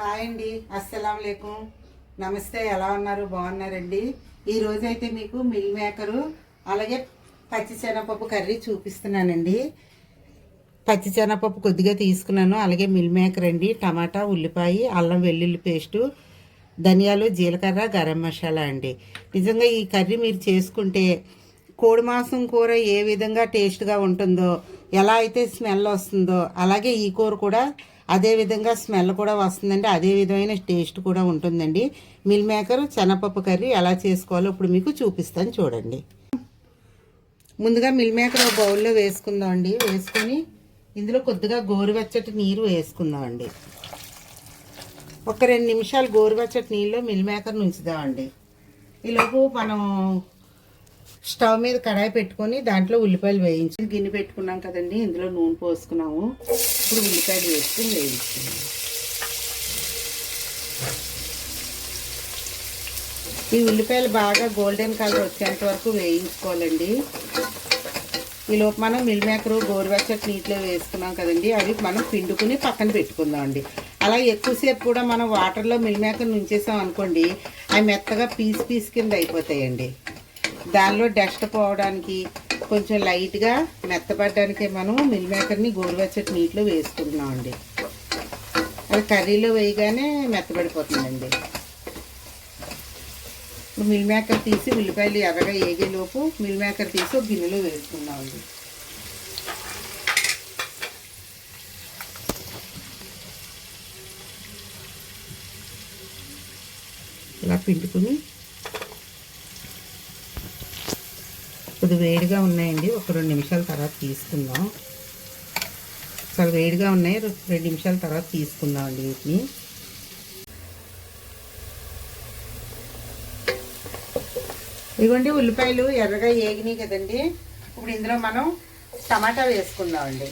Hi అండి. అస్సలం లేకుం నమస్తే ఎలా ఉన్నారు? బాగున్నారండి? ఈరోజు అయితే మీకు మిల్ మేకరు అలాగే పచ్చి శనగపప్పు కర్రీ చూపిస్తున్నానండి. పచ్చి శనగపప్పు కొద్దిగా తీసుకున్నాను. అలాగే మిల్ మేకర్ అండి. టమాటా ఉల్లిపాయ అల్లం వెల్లుల్లి పేస్టు ధనియాలు జీలకర్ర గరం మసాలా అండి. నిజంగా ఈ కర్రీ మీరు చేసుకుంటే కోడి మాంసం కూర ఏ విధంగా టేస్ట్గా ఉంటుందో ఎలా అయితే స్మెల్ వస్తుందో అలాగే ఈ కూర కూడా అదే విధంగా స్మెల్ కూడా వస్తుందండి. అదే విధమైన టేస్ట్ కూడా ఉంటుందండి. మిల్ మేకర్ శనగపప్పు కర్రీ ఎలా చేసుకోవాలో ఇప్పుడు మీకు చూపిస్తాను చూడండి. ముందుగా మిల్ మేకర్ ఒక బౌల్లో వేసుకుందాం అండి. వేసుకొని ఇందులో కొద్దిగా గోరువెచ్చటి నీరు వేసుకుందాం అండి. ఒక రెండు నిమిషాలు గోరువెచ్చటి నీళ్ళలో మిల్ మేకర్ ఉంచుదామండి ఈలోపు మనం స్టవ్ మీద కడాయి పెట్టుకొని దాంట్లో ఉల్లిపాయలు వేయించి గిన్నె పెట్టుకున్నాం కదండి. ఇందులో నూనె పోసుకున్నాము. ఇప్పుడు ఉల్లిపాయలు వేసుకుని వేయించుకున్నాను ఈ ఉల్లిపాయలు బాగా గోల్డెన్ కలర్ వచ్చేంత వరకు వేయించుకోవాలండి. ఈలోపు మనం మిల్ మేకరు గోరువెచ్చటి నీటిలో వేసుకున్నాం కదండి అవి మనం పిండుకుని పక్కన పెట్టుకుందాం అండి అలా ఎక్కువసేపు కూడా మనం వాటర్లో మిల్ మేకర్ ఉంచేసాం అనుకోండి అవి మెత్తగా పీస్ పీస్ కింద అయిపోతాయండి. దానిలో డస్ట్ పోవడానికి కొంచెం లైట్గా మెత్తపడడానికి మనం మిల్ మేకర్ని గోరువెచ్చటి నీటిలో వేసుకుంటున్నాం అండి. అది కర్రీలో వేయగానే మెత్తబడిపోతుందండి ఇప్పుడు మిల్ మేకర్ తీసి ఉల్లిపాయలు ఎర్రగా ఏగేలోపు మిల్ మేకర్ తీసి ఒక గిన్నెలో వేసుకుందామండి ఇలా పిండుకుని కొద్ది వేడిగా ఉన్నాయండి. ఒక రెండు నిమిషాల తర్వాత తీసుకుందాం. చాలా వేడిగా ఉన్నాయి. రెండు నిమిషాల తర్వాత తీసుకుందాం అండి వీటిని. ఇదిగోండి ఉల్లిపాయలు ఎర్రగా ఏగినాయి కదండి. ఇప్పుడు ఇందులో మనం టమాటా వేసుకుందామండి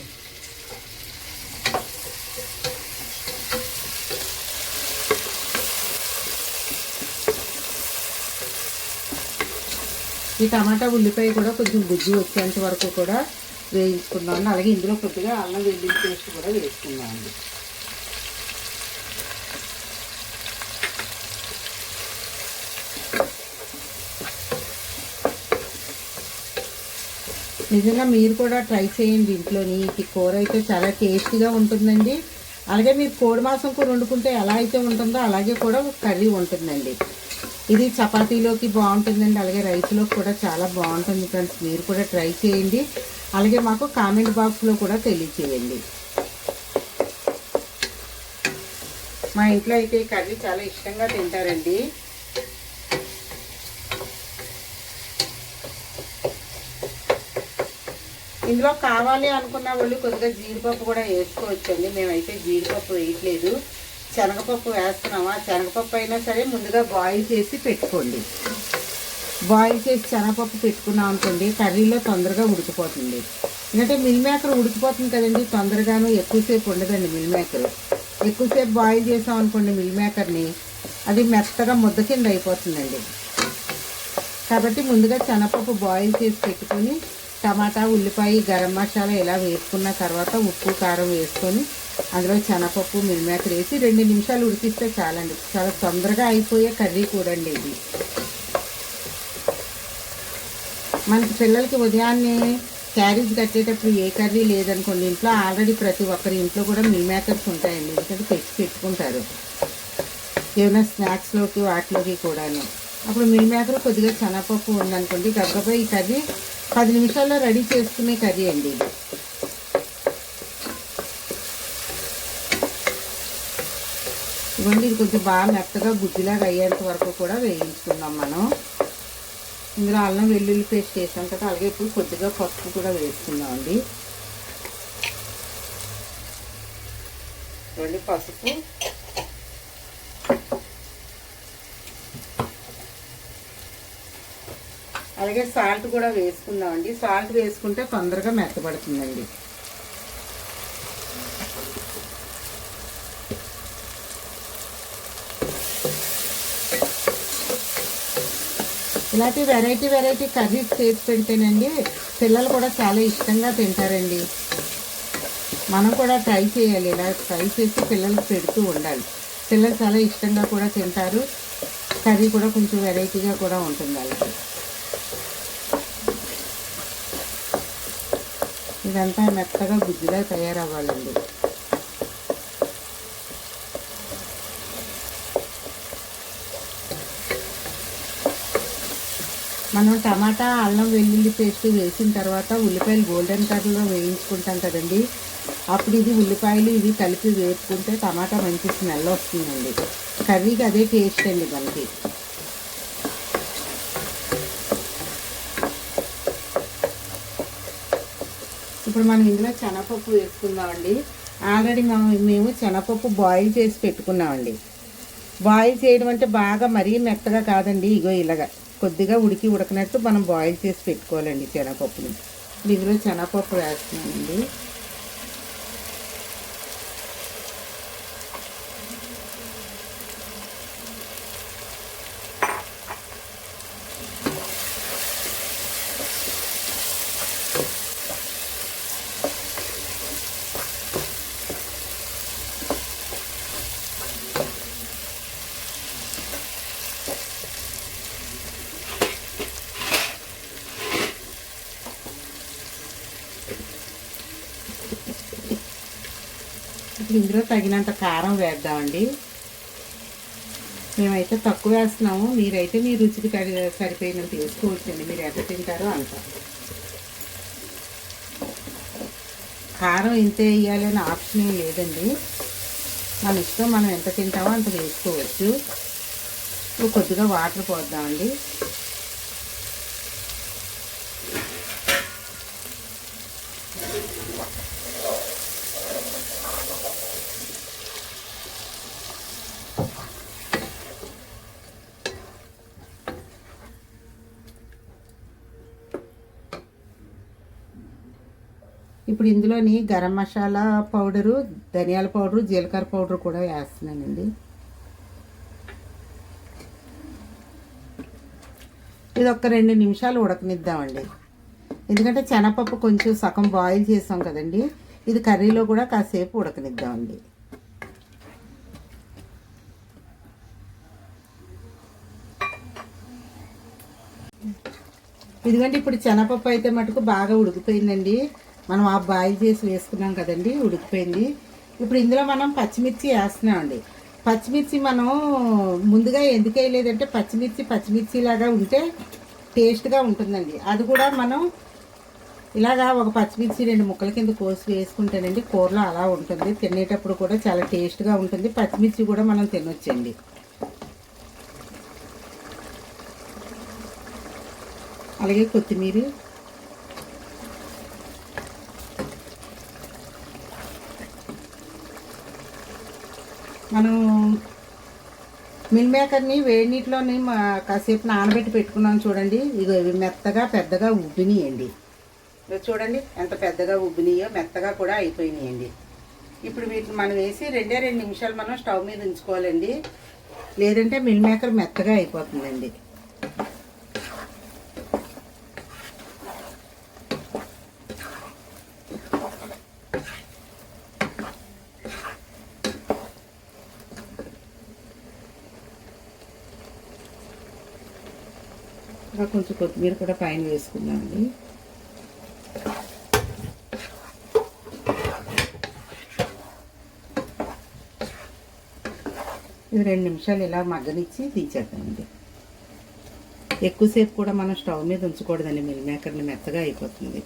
ఈ టమాటా ఉల్లిపాయ కూడా కొంచెం గుజ్జు వచ్చేంత వరకు కూడా వేయించుకున్నాను. అలాగే ఇందులో కొద్దిగా అల్లం వెల్లుల్లి పేస్ట్ కూడా వేసుకుందామండి నిజంగా మీరు కూడా ట్రై చేయండి ఇంట్లోని. ఈ కూర అయితే చాలా టేస్టీగా ఉంటుందండి. అలాగే మీరు కోడి మాంసం కూర వండుకుంటే ఎలా అయితే ఉంటుందో అలాగే కూడా కర్రీ ఉంటుందండి. ఇది చపాతీలోకి బాగుంటుందండి అలాగే రైస్లోకి కూడా చాలా బాగుంటుంది ఫ్రెండ్స్. మీరు కూడా ట్రై చేయండి. అలాగే మాకు కామెంట్ బాక్స్లో కూడా తెలియచేయండి. మా ఇంట్లో అయితే ఈ కర్రీ చాలా ఇష్టంగా తింటారండి. ఇందులో కావాలి అనుకున్న వాళ్ళు కొద్దిగా జీడిపప్పు కూడా వేసుకోవచ్చండి. మేమైతే జీడిపప్పు వేయట్లేదు. శనగపప్పు వేస్తున్నామా శనగపప్పు అయినా సరే ముందుగా బాయిల్ చేసి పెట్టుకోండి. బాయిల్ చేసి శనగపప్పు పెట్టుకున్నాం అనుకోండి కర్రీలో తొందరగా ఉడికిపోతుంది. ఎందుకంటే మిల్ మేకర్ ఉడికిపోతుంది కదండి తొందరగాను ఎక్కువసేపు ఉండదండి మిల్ మేకర్ ఎక్కువసేపు బాయిల్ చేసాం అనుకోండి మిల్ మేకర్ని అది మెత్తగా ముద్ద కింద అయిపోతుందండి. కాబట్టి ముందుగా శనగపప్పు బాయిల్ చేసి పెట్టుకొని టమాటా ఉల్లిపాయ గరం మసాలా ఇలా వేసుకున్న తర్వాత ఉప్పు కారం వేసుకొని అందులో శనగపప్పు మిల్మేకర్ వేసి రెండు నిమిషాలు ఉడికిస్తే చాలండి. చాలా తొందరగా అయిపోయే కర్రీ కూడా అండి ఇది. మనకి పిల్లలకి ఉదయాన్నే క్యారేజ్ కట్టేటప్పుడు ఏ కర్రీ లేదనుకోండి ఇంట్లో ఆల్రెడీ ప్రతి ఒక్కరి ఇంట్లో కూడా మిల్ మేకర్స్ ఉంటాయండి. ఎందుకంటే తెచ్చి పెట్టుకుంటారు. ఏమైనా స్నాక్స్లోకి వాటిలోకి కూడాను. అప్పుడు మిల్ మేకర్ కొద్దిగా శనగపప్పు ఉందనుకోండి గగ్గపై ఈ కర్రీ పది నిమిషాల్లో రెడీ చేసుకునే కర్రీ అండి ఇది. ఇవ్వండి ఇది కొంచెం బాగా మెత్తగా గుజ్జులాగా అయ్యేంత వరకు కూడా వేయించుకుందాం మనం. ఇందులో అల్లం వెల్లుల్లి పేస్ట్ వేసాం కదా అలాగే ఇప్పుడు కొద్దిగా పసుపు కూడా వేసుకుందాం అండి. ఇవ్వండి పసుపు. అలాగే సాల్ట్ కూడా వేసుకుందామండి సాల్ట్ వేసుకుంటే తొందరగా మెత్తబడుతుందండి. ఇలాంటి వెరైటీ వెరైటీ కర్రీస్ చేసి పెడితేనండి పిల్లలు కూడా చాలా ఇష్టంగా తింటారండి. మనం కూడా ట్రై చేయాలి. ఇలా ట్రై చేసి పిల్లలకు పెడుతూ ఉండాలి. పిల్లలు చాలా ఇష్టంగా కూడా తింటారు. కర్రీ కూడా కొంచెం వెరైటీగా కూడా ఉంటుంది వాళ్ళకి ఇదంతా మెత్తగా గుజ్జులా తయారవ్వాలండి. మనం టమాటా అల్లం వెల్లుల్లి పేస్ట్ వేసిన తర్వాత ఉల్లిపాయలు గోల్డెన్ కలర్లో వేయించుకుంటాం కదండి. అప్పుడు ఇది ఉల్లిపాయలు ఇవి కలిపి వేపుకుంటే టమాటా మంచి స్మెల్ వస్తుందండి. కర్రీకి అదే టేస్ట్ అండి మనకి. ఇప్పుడు మనం ఇందులో శనగపప్పు వేసుకుందామండి. ఆల్రెడీ మేము మేము శనగపప్పు బాయిల్ చేసి పెట్టుకున్నామండి. బాయిల్ చేయడం అంటే బాగా మరీ మెత్తగా కాదండి ఇగో ఇలాగా. కొద్దిగా ఉడికి ఉడకనట్టు మనం బాయిల్ చేసి పెట్టుకోవాలండి శనగపప్పుని. ఇందులో శనగపప్పు వేస్తున్నానండి. ఇప్పుడు ఇందులో తగినంత కారం వేద్దామండి. మేమైతే తక్కువ వేస్తున్నాము. మీరైతే మీ రుచికి తగి సరిపోయినంత వేసుకోవచ్చండి. మీరు ఎంత తింటారో అంత. కారం ఇంత వేయాలని ఆప్షన్ ఏం లేదండి. మన ఇష్టం మనం ఎంత తింటామో అంత వేసుకోవచ్చు. ఇప్పుడు కొద్దిగా వాటర్ పోద్దామండి. ఇప్పుడు ఇందులోని గరం మసాలా పౌడరు ధనియాల పౌడరు జీలకర్ర పౌడర్ కూడా వేస్తున్నానండి. ఇది ఒక రెండు నిమిషాలు ఉడకనిద్దామండి. ఎందుకంటే శనగపప్పు కొంచెం సగం బాయిల్ చేసాం కదండి. ఇది కర్రీలో కూడా కాసేపు ఉడకనిద్దామండి. ఇదిగోండి ఇప్పుడు శనగపప్పు అయితే మటుకు బాగా ఉడికిపోయిందండి. మనం ఆ బాయిల్ చేసి వేసుకున్నాం కదండి ఉడికిపోయింది. ఇప్పుడు ఇందులో మనం పచ్చిమిర్చి వేస్తున్నామండి. పచ్చిమిర్చి మనం ముందుగా ఎందుకు వేయలేదంటే పచ్చిమిర్చి పచ్చిమిర్చి లాగా ఉంటే టేస్ట్గా ఉంటుందండి. అది కూడా మనం ఇలాగా ఒక పచ్చిమిర్చి రెండు ముక్కల కింద కోసి వేసుకుంటేనండి కూరలో అలా ఉంటుంది. తినేటప్పుడు కూడా చాలా టేస్ట్గా ఉంటుంది. పచ్చిమిర్చి కూడా మనం తినొచ్చండి. అలాగే కొత్తిమీర మనం మిల్ మేకర్ని వేడి నీటిలోని మా- కాసేపు నానబెట్టి పెట్టుకున్నాం చూడండి. ఇగో ఇవి మెత్తగా పెద్దగా ఉబ్బినాయండి. చూడండి ఎంత పెద్దగా ఉబ్బినాయో మెత్తగా కూడా అయిపోయినాయండి. ఇప్పుడు వీటిని మనం వేసి రెండే రెండు నిమిషాలు మనం స్టవ్ మీద ఉంచుకోవాలండి. లేదంటే మిల్ మేకర్ మెత్తగా అయిపోతుందండి. ఇంకా కొంచెం కొత్తిమీర కూడా పైన వేసుకుందామండి ఇది రెండు నిమిషాలు ఇలా మగ్గనిచ్చి తీసేద్దామండి. ఎక్కువసేపు కూడా మనం స్టవ్ మీద ఉంచకూడదండి మిల్ మేకర్ని మెత్తగా అయిపోతుంది.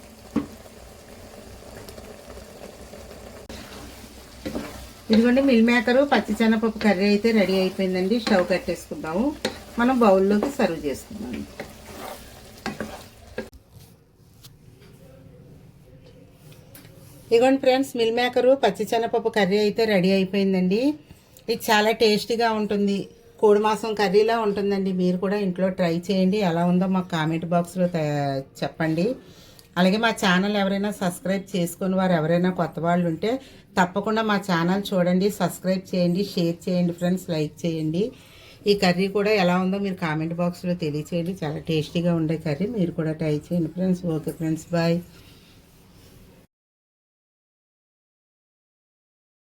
ఇదిగోండి మిల్ మేకరు పచ్చి శనగపప్పు కర్రీ అయితే రెడీ అయిపోయిందండి. స్టవ్ కట్టేసుకుందాము. మనం బౌల్లోకి సర్వ్ చేసుకుందాం. ఇదిగోండి ఫ్రెండ్స్ మిల్ మేకరు పచ్చి శనగపప్పు కర్రీ అయితే రెడీ అయిపోయిందండి. ఇది చాలా టేస్టీగా ఉంటుంది. కోడి మాసం కర్రీలా ఉంటుందండి. మీరు కూడా ఇంట్లో ట్రై చేయండి. ఎలా ఉందో మాకు కామెంట్ బాక్స్లో చెప్పండి. అలాగే మా ఛానల్ ఎవరైనా సబ్స్క్రైబ్ చేసుకుని వారు ఎవరైనా కొత్త వాళ్ళు ఉంటే తప్పకుండా మా ఛానల్ చూడండి సబ్స్క్రైబ్ చేయండి షేర్ చేయండి ఫ్రెండ్స్ లైక్ చేయండి. ఈ కర్రీ కూడా ఎలా ఉందో మీరు కామెంట్ బాక్స్లో తెలియచేయండి. చాలా టేస్టీగా ఉండే కర్రీ. మీరు కూడా ట్రై చేయండి ఫ్రెండ్స్. Okay friends bye.